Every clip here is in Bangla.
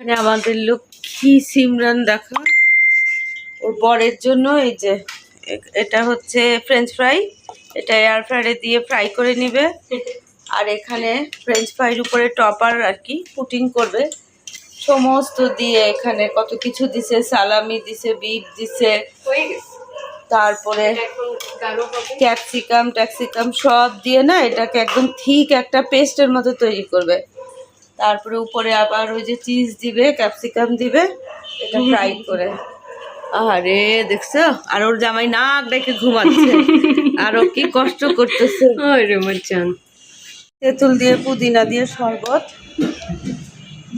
এখানে আমাদের লক্ষ্মী সিমরান দেখো। ওর বরের জন্য এই যে এটা হচ্ছে ফ্রেঞ্চ ফ্রাই এটা এয়ার ফ্রায়ারে দিয়ে ফ্রাই করে নিবে। আর এখানে ফ্রেঞ্চ ফ্রাইয়ের উপরে টপার আর কি পুটিং করবে। সমস্ত দিয়ে এখানে কত কিছু দিছে সালামি দিছে বিট দিছে। তারপরে ক্যাপসিকাম ট্যাক্সিকাম সব দিয়ে না এটাকে একদম ঠিক একটা পেস্টের মতো তৈরি করবে। তারপরে উপরে আবার ওই যে চিজ দিবে ক্যাপসিকাম দিবে এটা ফ্রাই করে। আরে দেখছ? আর ওর জামাই নাক ডেকে ঘুমাচ্ছে। আর ও কি কষ্ট করতেছে। ওই রে মচান তেঁতুল দিয়ে পুদিনা দিয়ে শরবত।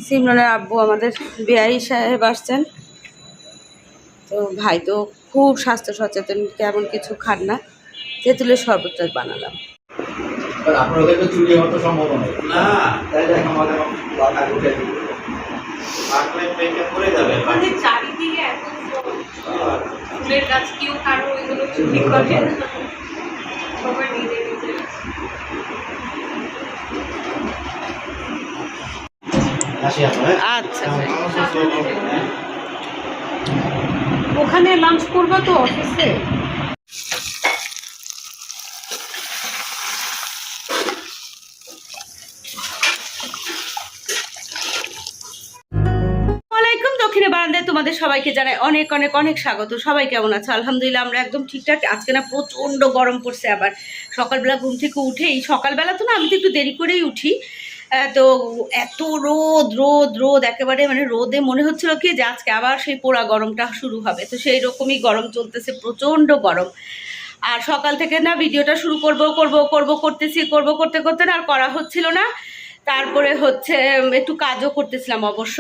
সিমরনের আব্বু আমাদের বিআই সাহেব আসছেন। তো ভাই তো খুব স্বাস্থ্য সচেতন কেমন কিছু খান না। তেঁতুলের শরবতটা বানালাম। আপনার ওখানে চুরি হওয়ার তো সম্ভাবনা না। তাই দেখ আমাদের কথা উঠে দিবে পেটে পড়ে যাবে। আমাদের চারিদিকে এত ফুলের গাছ কেউ কারও ওইগুলো চুরি করে সবাই নিজে নিজে আসি আমরা হ্যাঁ? আচ্ছা। ওখানে লাঞ্চ করব তো অফিসে তোমাদের সবাইকে জানাই অনেক অনেক অনেক স্বাগত। সবাই কেমন আছো? আলহামদুলিল্লাহ, আমরা একদম ঠিকঠাক। আজকে না প্রচণ্ড গরম পড়ছে আবার। সকালবেলা ঘুম থেকে উঠেই সকালবেলা তো না, আমি তো একটু দেরি করেই উঠি। তো এত রোদ রোদ রোদ, একেবারে মানে রোদে মনে হচ্ছিল কি যে আজকে আবার সেই পোড়া গরমটা শুরু হবে। তো সেই রকমই গরম চলতেছে, প্রচণ্ড গরম। আর সকাল থেকে না ভিডিওটা শুরু করব করব করব, করতেছি, করব, করতে করতে না আর করা হচ্ছিল না। তারপরে হচ্ছে একটু কাজও করতেছিলাম অবশ্য।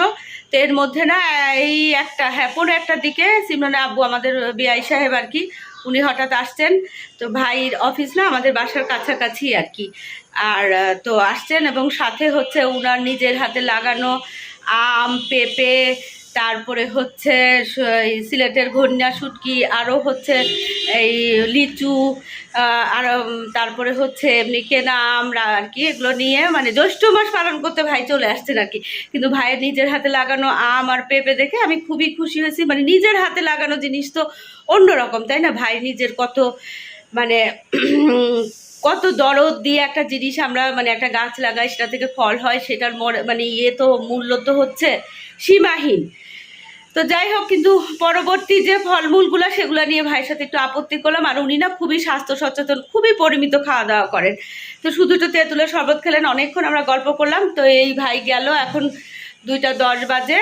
তো এর মধ্যে না এই একটা হ্যাঁ পনেরো একটার দিকে সিমরানা আব্বু আমাদের বিআই সাহেব আর কি, উনি হঠাৎ আসছেন। তো ভাইয়ের অফিস না আমাদের বাসার কাছাকাছি আর কি। আর তো আসছেন এবং সাথে হচ্ছে ওনার নিজের হাতে লাগানো আম, পেঁপে তারপরে হচ্ছে সিলেটের ঘন্যা শুটকি আরও হচ্ছে এই লিচু আর তারপরে হচ্ছে এমনি কেনা আমরা আর কি, এগুলো নিয়ে মানে জ্যৈষ্ঠ মাস পালন করতে ভাই চলে আসছেন আর কি। কিন্তু ভাইয়ের নিজের হাতে লাগানো আম আর পেঁপে দেখে আমি খুবই খুশি হয়েছি। মানে নিজের হাতে লাগানো জিনিস তো অন্যরকম, তাই না? ভাই নিজের কত মানে কত দরদ দিয়ে একটা জিনিস আমরা মানে একটা গাছ লাগাই, সেটা থেকে ফল হয়, সেটার মানে ইয়ে তো মূল্য তো হচ্ছে সীমাহীন। তো যাই হোক, কিন্তু পরবর্তী যে ফলমূলগুলো, সেগুলো নিয়ে ভাইয়ের সাথে একটু আপত্তি করলাম। আর উনি না খুবই স্বাস্থ্য সচেতন, খুবই পরিমিত খাওয়া দাওয়া করেন। তো শুধু তো তেঁতুলের শরবত খেলেন, অনেকক্ষণ আমরা গল্প করলাম। তো এই ভাই গেল, এখন দুইটা দশ বাজে।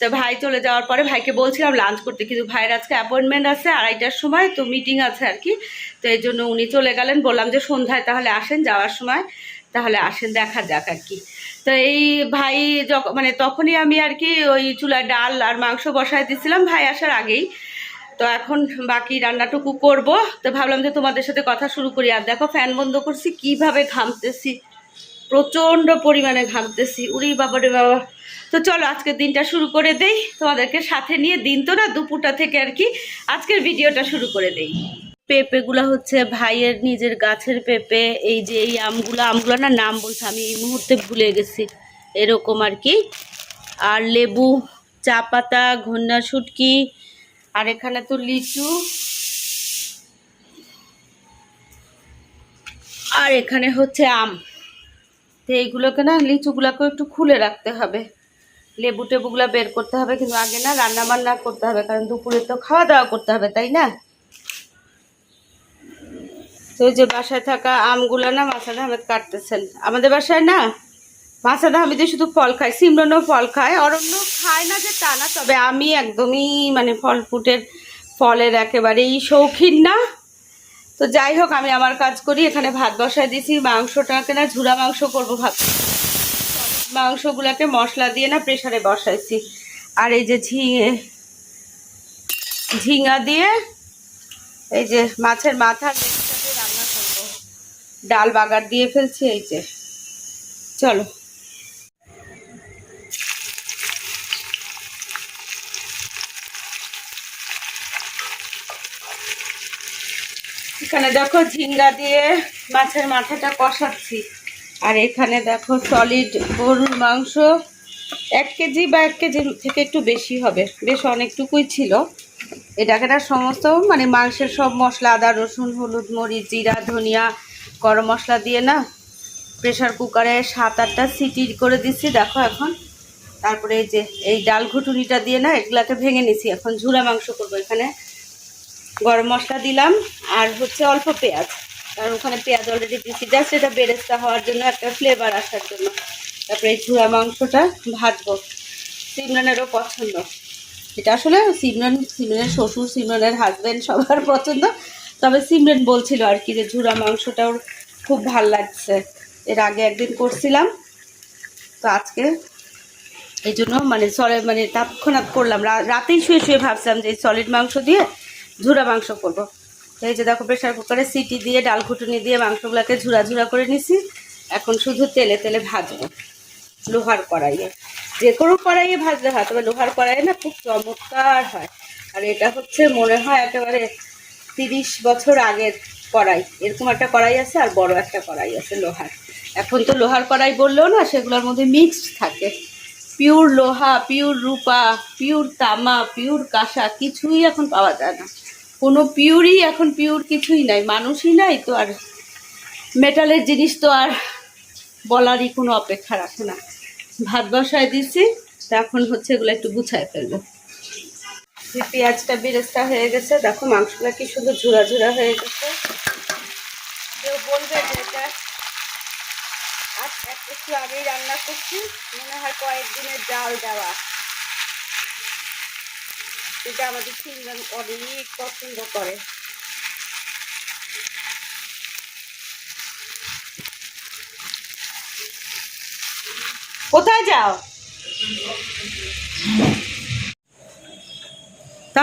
তো ভাই চলে যাওয়ার পরে ভাইকে বলছিলাম লাঞ্চ করতে। কিন্তু ভাইয়ের আজকে অ্যাপয়েন্টমেন্ট আছে আড়াইটার সময়, তো মিটিং আছে আর কি। তো এই জন্য উনি চলে গেলেন। বললাম যে সন্ধ্যায় তাহলে আসেন যাওয়ার সময়। তাহলে আসেন, দেখা যাক আর কি। তো এই ভাই যখন মানে তখনই আমি আর কি ওই চুলায় ডাল আর মাংস বসায় দিয়েছিলাম ভাই আসার আগেই। তো এখন বাকি রান্নাটুকু করব। তো ভাবলাম যে তোমাদের সাথে কথা শুরু করি। আর দেখো, ফ্যান বন্ধ করছি, কীভাবে ঘামতেছি? প্রচণ্ড পরিমাণে ঘামতেছি। উড়ি বাবারে বাবা। তো চলো, আজকের দিনটা শুরু করে দেই। তোমাদেরকে সাথে নিয়ে দিন তো না, দুপুরটা থেকে আর কি আজকের ভিডিওটা শুরু করে দেই। পেঁপেগুলো হচ্ছে ভাইয়ের নিজের গাছের পেঁপে, এই যে এই আমগুলো আমগুলো না নাম বলছে, আমি এই মুহূর্তে ভুলে গেছি। এরকম আর কি। আর লেবু, চা পাতা ঘন্যা শুটকি, আর এখানে তো লিচু। আর এখানে হচ্ছে আম। তো এইগুলোকে না লিচুগুলোকে একটু খুলে রাখতে হবে। লেবু টেবুগুলো বের করতে হবে, কিন্তু আগে না রান্না বান্না করতে হবে, কারণ দুপুরে তো খাওয়া দাওয়া করতে হবে, তাই না? তো যে বাসায় থাকা আমগুলো না মাসাদ আহমেদ কাটতেছেন। আমাদের বাসায় না মাসাদ আহমেদে শুধু ফল খায়, সিমরনও ফল খায় অরণ্য খায় না যে তা না, তবে আমি একদমই মানে ফল ফুটের ফলের একেবারেই শৌখিন না। তো যাই হোক, আমি আমার কাজ করি, এখানে ভাত বসায় দিয়েছি মাংসটাকে না, ঝুরা মাংস করব ভাত মাংসগুলোকে মশলা দিয়ে না, প্রেসারে বসাইছি। আর এই যে ঝিঙে ঝিঙা দিয়ে, এই যে মাছের মাথার লেজটা দিয়ে রান্না করব ডাল বাগার দিয়ে ফেলছি, এই যে। চলো। এখানে দেখো ঝিঙ্গা দিয়ে মাছের মাথাটা কষাচ্ছি। আর এখানে দেখো সলিড গরুর মাংস। এক কেজি বা এক কেজি থেকে একটু বেশি হবে। বেশ অনেকটুকুই ছিল। এটাকে সমস্ত মানে মাংসের সব মশলা, আদা, রসুন, হলুদ, মরিচ, জিরা, ধনিয়া গরম মশলা দিয়ে না প্রেশার কুকারে সাত আটটা সিটি করে দিচ্ছি দেখো এখন। তারপরে এই যে, এই ডাল ঘুটুনিটা দিয়ে না এগুলাকে ভেঙে নিছি। এখন ঝুরা মাংস করব এখানে। গরম মশলা দিলাম, আর হচ্ছে অল্প পেঁয়াজ। কারণ ওখানে পেঁয়াজ অলরেডি দিচ্ছি জাস্ট এটা বেরেস্তা হওয়ার জন্য একটা ফ্লেভার আসার জন্য। তারপরে এই ঝুরা মাংসটা ভাজবো। সিমরানেরও পছন্দ। এটা আসলে সিমরান, সিমরানের শ্বশুর, সিমরানের হাজব্যান্ড সবার পছন্দ। তবে সিমরান বলছিল আর কি যে ঝুরা মাংসটা ওর খুব ভালো লাগছে। এর আগে একদিন করছিলাম। তো আজকে এই জন্য মানে সলে মানে তৎক্ষণাৎ করলাম। রাতেই শুয়ে শুয়ে ভাবছিলাম যে সলিড মাংস দিয়ে ঝুরা মাংস করব। এই যে দেখো প্রেশার কুকারে সিটি দিয়ে, ডাল ঘুটুনি দিয়ে মাংসগুলোকে ঝুরা ঝুরা করে নিছি। এখন শুধু তেলে তেলে ভাজবো। লোহার কড়াইয়ে। যে কোনো কড়াইয়ে ভাজলে হয়, তবে লোহার কড়াইয়ে না খুব চমৎকার হয়। আর এটা হচ্ছে মনে হয় একেবারে তিরিশ বছর আগের কড়াই। এরকম একটা কড়াই আছে আর বড় একটা কড়াই আছে লোহার। এখন তো লোহার কড়াই বললেও না, সেগুলোর মধ্যে মিক্সড থাকে। পিওর লোহা পিওর রূপা পিওর তামা পিওর কাঁসা কিছুই এখন পাওয়া যায় না। কোনো পিওরই এখন পিওর কিছুই নাই, মানুষই নাই তো আর। মেটালের জিনিস তো আর বলারই কোনো অপেক্ষা রাখে না। ভাত বসায় দিচ্ছি তা এখন হচ্ছে এগুলো একটু গুছায় ফেলব। যে পেঁয়াজটা বেরেস্তা হয়ে গেছে, দেখো মাংসটা কি সুন্দর ঝুরা ঝুরা হয়ে গেছে। কেউ বলবে যে এটা আজ একটু আগেই রান্না করছি, মনে হয় কয়েকদিনের জাল দেওয়া। এটা আমাদের তিনজন অনেক পছন্দ করে। কোথায় যাও?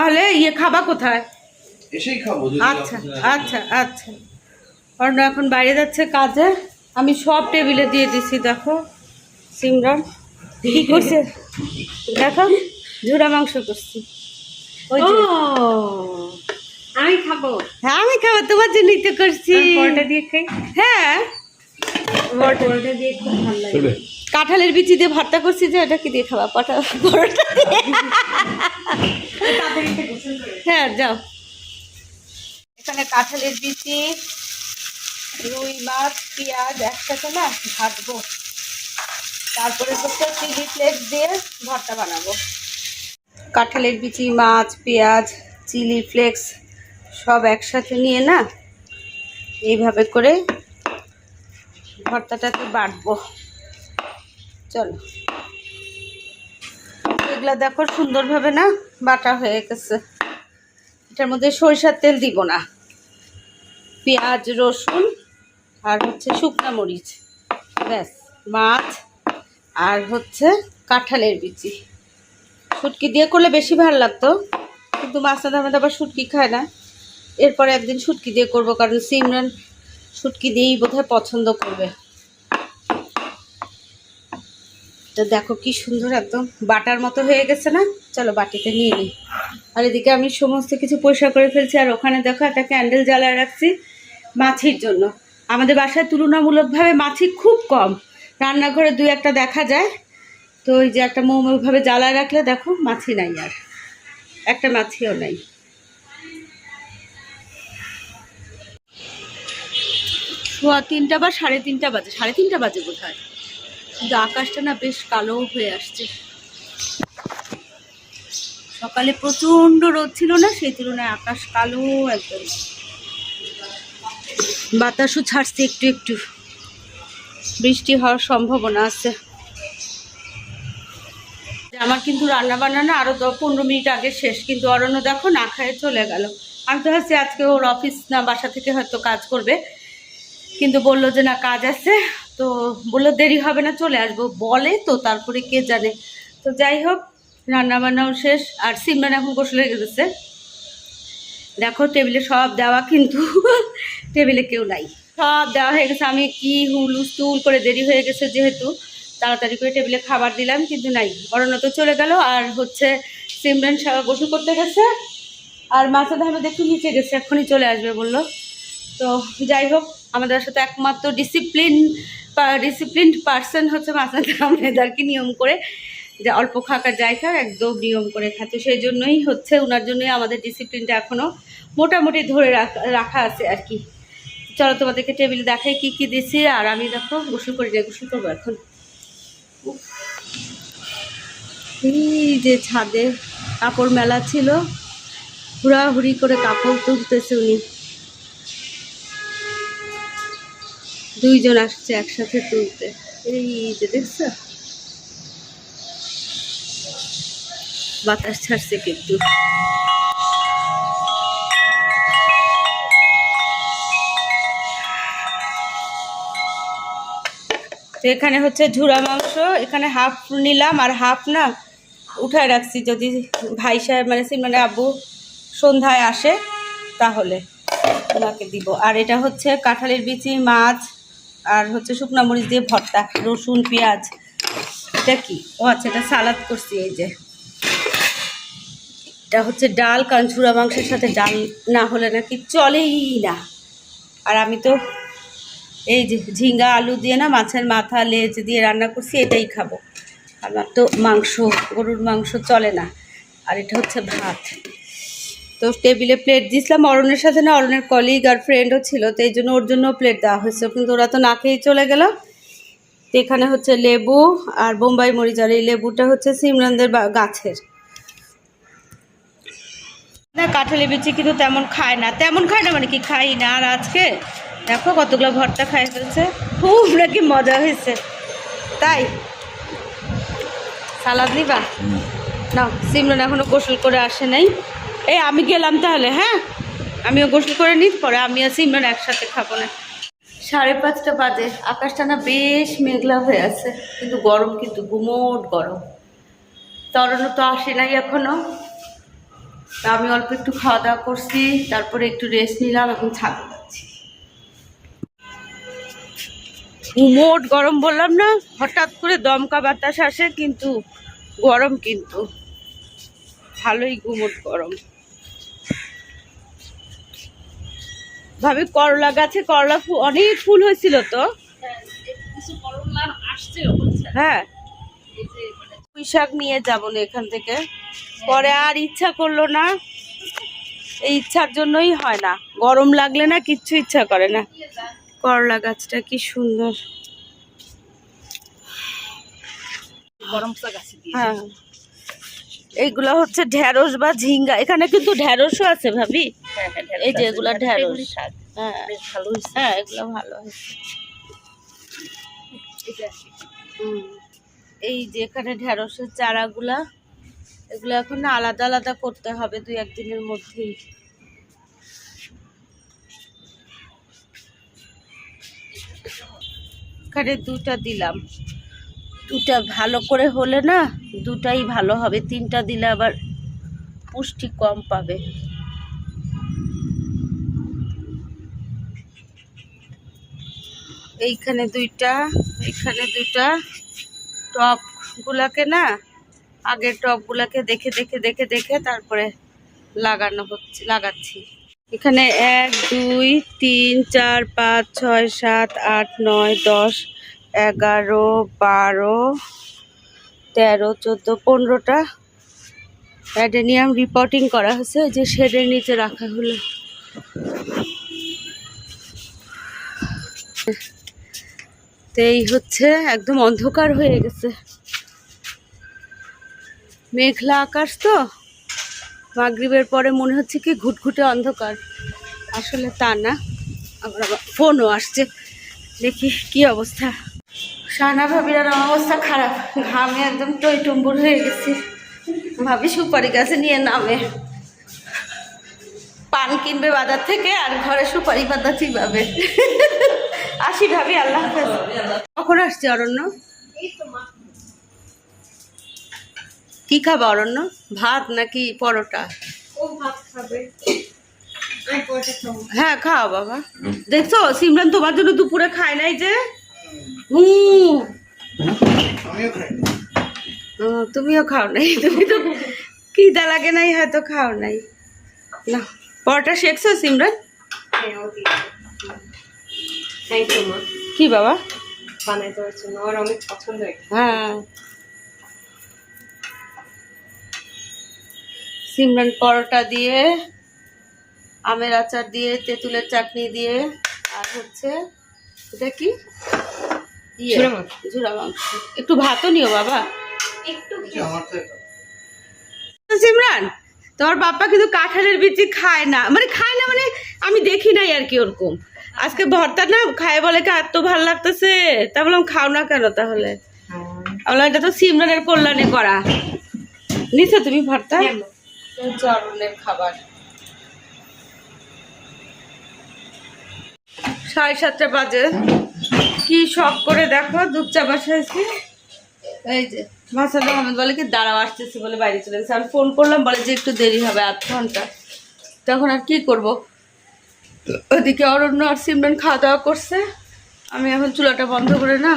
তাহলে ইয়ে খাবা কোথায়? এসেই খাব আচ্ছা আচ্ছা আচ্ছা। অর্ণ এখন বাইরে যাচ্ছে কাজে। আমি সব টেবিলে দিয়ে দিছি দেখো। সিমরন কি করছে? দেখো ঝুরা মাংস করছি। ওই আমি খাব। হ্যাঁ আমি খাবার তোমার জন্যই তো করছি। পরোটা দিয়ে খাই। হ্যাঁ। পরোটা দিয়ে খুব ভালো লাগে। কাঁঠালের বিচি দিয়ে ভাতটা করছি যে ওটা কি দিয়ে খাবা? পটা পরোটা দিয়ে। হ্যাঁ যাও। এখানে কাঁঠালের বিচি, রুই মাছ, পেঁয়াজ একসাথে না ভাজবো। তারপরে হচ্ছে চিলি ফ্লেক্স দিয়ে ভর্তা বানাবো। কাঁঠালের বিচি, মাছ, পেঁয়াজ, চিলি ফ্লেক্স সব একসাথে নিয়ে না এইভাবে করে ভর্তাটাকে বাটবো। চলো। এগুলা দেখো সুন্দরভাবে না বাটা হয়ে গেছে। এটার মধ্যে সরিষার তেল দিব না। পেঁয়াজ, রসুন আর হচ্ছে শুকনা মরিচ। ব্যাস, মাছ আর হচ্ছে কাঁঠালের বিচি। শুটকি দিয়ে করলে বেশি ভালো লাগতো, কিন্তু মাছ রান্না আমাদের আবার শুটকি খায় না। এরপরে একদিন শুটকি দিয়ে করব, কারণ সিমরান শুটকি দিয়েই বোধহয় পছন্দ করবে। তো দেখো কি সুন্দর একদম বাটার মতো হয়ে গেছে না? চলো বাটিতে নিয়ে নিই। আর এদিকে আমি সমস্ত কিছু পরিষ্কার করে ফেলছি, আর ওখানে দেখো একটা ক্যান্ডেল জ্বালায় রাখছি মাছির জন্য। আমাদের বাসায় তুলনামূলকভাবে মাছি খুব কম। রান্নাঘরে দুই একটা দেখা যায়। তো ওই যে একটা মোম ওইভাবে জ্বালায় রাখলে দেখো মাছি নাই আর। একটা মাছিও নাই। তিনটা বা সাড়ে তিনটা বাজে, সাড়ে তিনটা বাজে বোধ হয় কিন্তু আকাশটা না বেশ কালো হয়ে আসছে। সকালে প্রচণ্ড রোদ ছিল না, সেই তুলনায় আকাশ কালো একদম। বাতাসও ছাড়ছে একটু একটু। বৃষ্টি হওয়ার সম্ভাবনা আছে। আমার কিন্তু রান্না বান্না না আরও পনেরো মিনিট আগে শেষ, কিন্তু অরণ্য দেখো না খায় চলে গেল। আমি তো ভাবছি আজকে ওর অফিস না, বাসা থেকে হয়তো কাজ করবে। কিন্তু বলল যে না কাজ আছে তো বলল, দেরি হবে না, চলে আসব। বলে তো তারপরে কে জানে। তো যাই হোক রান্না বান্নাও শেষ, আর সিমরান এখন গোসলে গেছে। দেখো, টেবিলে সব দেওয়া, কিন্তু টেবিলে কেউ নাই। সব দেওয়া হয়ে গেছে। আমি কি হুলুস তুল করে দেরি হয়ে গেছে যেহেতু, তাড়াতাড়ি করে টেবিলে খাবার দিলাম, কিন্তু নাই। অরণ্য তো চলে গেল, আর হচ্ছে সিমরান গোসল করতে গেছে, আর মাসাদ আহমেদ একটু নিচে গেছে, এক্ষুনি চলে আসবে বলল। তো যাই হোক, আমাদের সাথে একমাত্র ডিসিপ্লিন ডিসিপ্লিন পার্সন হচ্ছে মাসাদ আহমেদ আর কি নিয়ম করে যে অল্প খাকার জায়গা একদম নিয়ম করে খাচ্ছে সেই জন্যই হচ্ছে ওনার জন্যই আমাদের ডিসিপ্লিনটা এখনও মোটামুটি ধরে রাখা রাখা আছে আর কি। চলো তোমাদেরকে টেবিল দেখাই কি কি দিছি, আর আমি দেখো গোসল করি না গোসল করব এখন। এই যে ছাদে কাপড় মেলা ছিল, হুড়াহুড়ি করে কাপড় তুলতেছে উনি। দুইজন আসছে একসাথে তুলতে। এই যে দেখছ? বাতাস ছাড়ছে কিন্তু। এখানে হচ্ছে ঝুরা মাংস, এখানে হাফ নিলাম আর হাফ না উঠায় রাখছি। যদি ভাই সাহেব মানে মানে আব্বু সন্ধ্যায় আসে, তাহলে ওনাকে দিব। আর এটা হচ্ছে কাঁঠালের বিচি, মাছ আর হচ্ছে শুকনো মরিচ দিয়ে ভর্তা, রসুন, পেঁয়াজ। এটা কি? ও আচ্ছা এটা সালাদ করছি এই যে। এটা হচ্ছে ডাল কারণ ঝুরা মাংসের সাথে ডাল না হলে নাকি চলেই না। আর আমি তো এই যে ঝিঙ্গা, আলু দিয়ে না মাছের মাথা, লেজ দিয়ে রান্না করছি, এটাই খাব। আমার তো মাংস, গরুর মাংস চলে না। আর এটা হচ্ছে ভাত। তো টেবিলে প্লেট দিয়েছিলাম অরণের সাথে না অরণের কলিগ আর ফ্রেন্ডও ছিল তো এই জন্য ওর জন্য প্লেট দেওয়া হয়েছে। কিন্তু ওরা তো না খেয়েই চলে গেল। তো এখানে হচ্ছে লেবু আর বোম্বাই মরিচ আর এই লেবুটা হচ্ছে সিমরানদের গাছের। না কাঁঠালি বিচি কিন্তু তেমন খায় না। তেমন খায় না মানে কি খাই না। আর আজকে দেখো কতগুলো ভর্তা খাই ফেলছে। খুব নাকি মজা হয়েছে। তাই? সালাদ নিবা? না সিমরান এখনও গোসল করে আসে নাই। এই আমি গেলাম তাহলে হ্যাঁ? আমিও গোসল করে নিই পরে আমি আর সিমরান একসাথে খাব না। সাড়ে পাঁচটা বাজে আকাশটা না বেশ মেঘলা হয়ে আছে কিন্তু গরম কিন্তু গুমোট গরম। তরণ তো আসে নাই এখনও। তা আমি অল্প একটু খাওয়া দাওয়া করছি তারপরে একটু রেস্ট নিলাম এখন ছাদে যাচ্ছি। গুমোট গরম বললাম না হঠাৎ করে দমকা বাতাস আসে কিন্তু গরম কিন্তু। ভালোই গুমোট গরম। ভাবি করলা গাছে করলা ফুল অনেক ফুল হয়েছিল তো। আসছে হ্যাঁ। পুঁই শাক নিয়ে যাব না এখান থেকে। পরে আর ইচ্ছা করল না। এই ইচ্ছার জন্যই হয় না। গরম লাগলে না কিচ্ছু ইচ্ছা করে না। করলা গাছটা কি সুন্দর। গরম হ্যাঁ। এইগুলো হচ্ছে ঢেঁড়স বা ঝিঙ্গা। এখানে কিন্তু ঢেঁড়সও আছে ভাবি। এই যে এগুলা ঢেঁড়স। হ্যাঁ। বেশ হ্যাঁ এগুলো ভালো হয়েছে। এই যে এখানে ঢেঁড়সের চারাগুলা এগুলো এখন না আলাদা আলাদা করতে হবে দুই একদিনের মধ্যেই। এখানে দুটা দিলাম। দুটা ভালো করে হলে না দুটাই ভালো হবে। তিনটা দিলে আবার পুষ্টি কম পাবে। এইখানে দুইটা এইখানে দুইটা। টপগুলাকে না, আগের টপগুলাকে দেখে দেখে দেখে দেখে তারপরে লাগানো হচ্ছে, লাগাচ্ছি। এখানে এক, দুই, তিন, চার, পাঁচ, ছয়, সাত, আট, নয়, দশ, এগারো, বারো, তেরো, চোদ্দ, পনেরোটা অ্যাডেনিয়াম রিপোর্টিং করা হয়েছে যে শেডের নিচে রাখা হলো। এই হচ্ছে একদম অন্ধকার হয়ে গেছে। মেঘলা আকাশ তো? মাগরিবের পরে মনে হচ্ছে কি ঘুটঘুটে অন্ধকার। আসলে তা না, আবার আবার ফোনও আসছে। দেখি কি অবস্থা। সানা ভাবির আর অবস্থা খারাপ, ঘামে একদম টই টুম্বুর হয়ে গেছি। ভাবি সুপারি গাছে নিয়ে নামে। পান কিনবে বাজার থেকে আর ঘরে সুপারি পাতা চিবাবে। আসি ভাবি আল্লাহ হাফেজ। কখন আসছে অরণ্য? এই তো কি খাবে অরণ্য? ভাত নাকি পরোটা? ও ভাত খাবে। আমি পয়সা খাব। হ্যাঁ খাও বাবা। দেখছ সিমরান তোমার জন্য দুপুরে খায় নাই যে? হুম তুমিও খাও নাই। তুমি তো খিদা লাগে নাই হয়তো খাও নাই। না পরোটা শেখছো সিমরান? মা কি বাবা? না আমার অনেক পছন্দ হ্যাঁ। সিমরান পরোটা দিয়ে আমের আচার দিয়ে তেঁতুলের চাটনি দিয়ে আর হচ্ছে এটা কি? ইয়ে, ঝুরা মাংস। একটু ভাতও নিও বাবা। একটু সিমরান তোমার বাপ্পা কিন্তু কাঁঠালের বিচি খায় না। মানে খায় না মানে আমি দেখি নাই আর কি ওরকম। আজকে ভর্তা না খায় বলে কি এত ভালো লাগতেছে? তা বললাম খাও না কেন তাহলে? এটা তো সিমরানের কল্যাণে করা। নিছো তুমি ভর্তা? চরণের খাবার। সাড়ে সাতটা বাজে। কি শখ করে দেখো দুধ চা বসাইছি। এই যে মাসাদ আহমেদ বলে কি দাঁড়াও আসতেছি বলে বাইরে চলে গেছে। আমি ফোন করলাম বলে যে একটু দেরি হবে আধ ঘণ্টা। তখন আর কি করব? ওদিকে অরণ্য আর সিমরান খাওয়া দাওয়া করছে। আমি এখন চুলাটা বন্ধ করে না।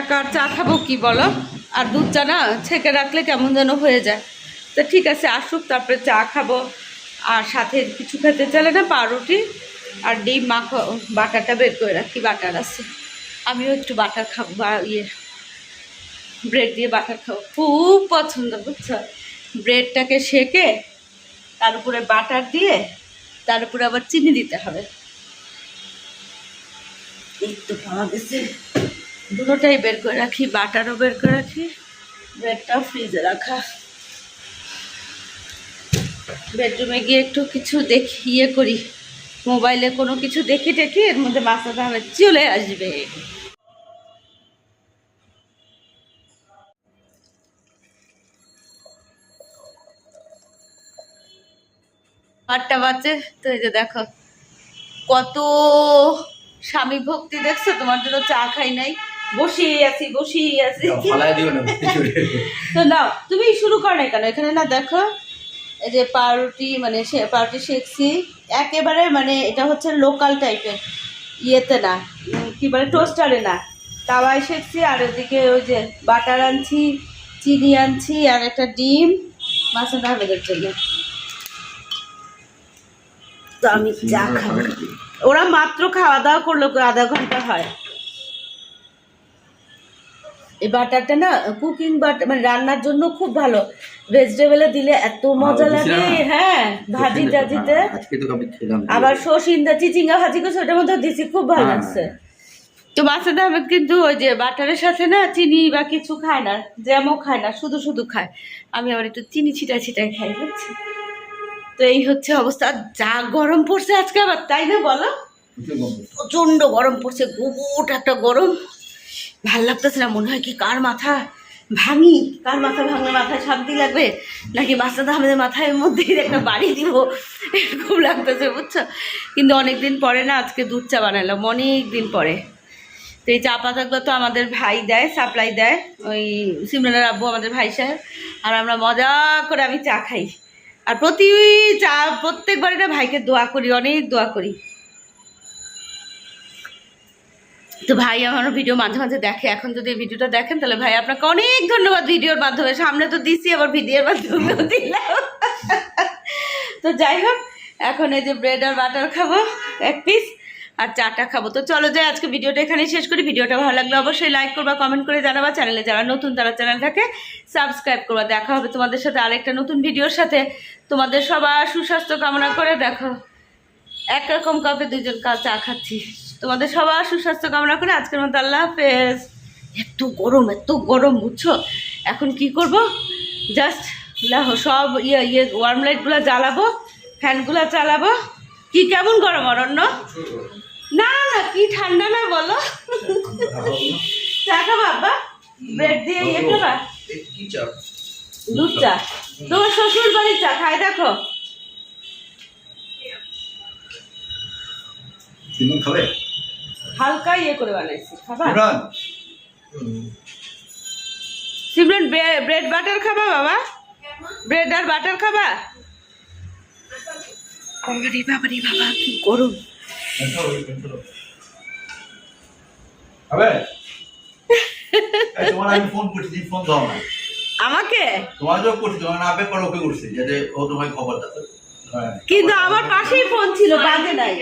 একা আর চা খাব কি বলো? আর দুধ চা না ছেঁকে রাখলে কেমন যেন হয়ে যায়। তো ঠিক আছে, আসুক, তারপরে চা খাব। আর সাথে কিছু খেতে চাইলে না পাউরুটি আর ডিম মাখো বাটারটা বের করে রাখি, বাটার আছে। আমিও একটু বাটার খাব, বা ইয়ে ব্রেড দিয়ে বাটার খাব। খুব পছন্দ, বুঝছ? ব্রেডটাকে সেকে তার উপরে বাটার দিয়ে তার উপরে আবার চিনি দিতে হবে। তো পাওয়া গেছে। দুটোটাই বের করে রাখি, বাটারও বের করে রাখি, ব্রেডটাও ফ্রিজে রাখা। বেডরুমে গিয়ে একটু কিছু দেখি ইয়ে করি। মোবাইলে কোনো কিছু দেখি টেখি এর মধ্যে মাথা চলে আসবে। আটটা বাজে তো এই যে দেখো কত স্বামী ভক্তি দেখছ? তোমার জন্য চা খাই নাই। বসিয়ে আছি বসিয়ে আছি। তো নাও তুমি শুরু করো না কেন? এখানে না দেখো এই যে পাউরুটি মানে সে পাউরুটি শেখছি একেবারে মানে এটা হচ্ছে লোকাল টাইপের ইয়েতে না কি বলে টোস্টারে না। তাওয়ায় শেখছি আর ওদিকে ওই যে বাটার আনছি চিনি আনছি আর একটা ডিম মাসুদ আহমেদের জন্য। তো আমি চা খাব। ওরা মাত্র খাওয়া দাওয়া করল আধা ঘণ্টা হয়। এই বাটারটা না কুকিং বাটার মানে রান্নার জন্য খুব ভালো। ভেজিটেবলে দিলে এত মজা লাগে হ্যাঁ ভাজি টাজিতে খেলাম। আবার সসিন্দা চিচিঙ্গা ভাজি করছে ওটার মধ্যে দিছি খুব ভালো হ্যাঁ। লাগছে। তো মাসুদ আহমেদ কিন্তু ওই যে বাটারের সাথে না চিনি বা কিছু খায় না জ্যামও খায় না শুধু শুধু খায়। আমি আবার একটু চিনি ছিটা ছিটাই খাই বুঝছি তো এই হচ্ছে অবস্থা। আর যা গরম পড়ছে আজকে আবার তাই না বলো? প্রচণ্ড গরম পড়ছে গুবুট একটা গরম। ভালো লাগতেছে না মনে হয় কি কার মাথা ভাঙি? কার মাথা ভাঙলে মাথায় শান্তি লাগবে? নাকি মাস্টার আহমেদের মাথায় মধ্যেই একটা বাড়ি দিব? এরকম লাগতেছে বুঝছ? কিন্তু অনেক দিন পরে না আজকে দুধ চা বানালাম অনেক দিন পরে। তো এই চা পাতাগুলো তো আমাদের ভাই দেয় সাপ্লাই দেয়। ওই সিমরানের আব্বু আমাদের ভাই সাহেব। আর আমরা মজা করে আমি চা খাই। আর প্রতি চা, প্রত্যেকবারে না ভাইকে দোয়া করি, অনেক দোয়া করি। তো ভাই আমার ভিডিও মাঝে মাঝে দেখে, এখন যদি ভিডিওটা দেখেন তাহলে ভাই আপনাকে অনেক ধন্যবাদ ভিডিওর মাধ্যমে। সামনে তো দিছি, আবার ভিডিওর মাধ্যমেও দিলাম। তো যাই হোক, এখন এই যে ব্রেড আর বাটার খাব, এক পিস আর চাটা খাব। তো চলো যাই, আজকে ভিডিওটা এখানে শেষ করি। ভিডিওটা ভালো লাগলে অবশ্যই লাইক করবা কমেন্ট করে জানাবা। চ্যানেলে যারা নতুন, তারা চ্যানেলটাকে সাবস্ক্রাইব করবা। দেখা হবে তোমাদের সাথে আরেকটা নতুন ভিডিওর সাথে। তোমাদের সবার সুস্বাস্থ্য কামনা করে দেখো, একরকম কাপে দুজন চা খাচ্ছি। তোমাদের সবার সুস্বাস্থ্য কামনা করে আজকের মতো আল্লাহ হাফেজ। এত গরম এত গরম, বুঝছ? এখন কি করব? জাস্ট লাহো সব ইয়ে ইয়ে ওয়ার্ম লাইটগুলো জ্বালাবো ফ্যানগুলো চালাবো কি কেমন গরম, অরণ্য? না না কি ঠান্ডা না বলো। চা খাবা আব্বা? ব্রেড দিয়ে ইয়ে খাবা? দুধ চা। তোমার শ্বশুর বাড়ির চা খাই দেখো। খাবে? হালকা ইয়ে করে বানাইছি খাবা? সিমরান ব্রেড বাটার খাবা বাবা? ব্রেড আর বাটার খাবা? বাবা কি এই, তোমার আমি ফোন করছি ফোন দাও না। আমাকে? তোমার যোগ করছি তোমার আবে পর ওকে করছি ও তোমায় খবর দাও। হ্যাঁ কিন্তু আমার পাশেই ফোন ছিল বাজে নাই।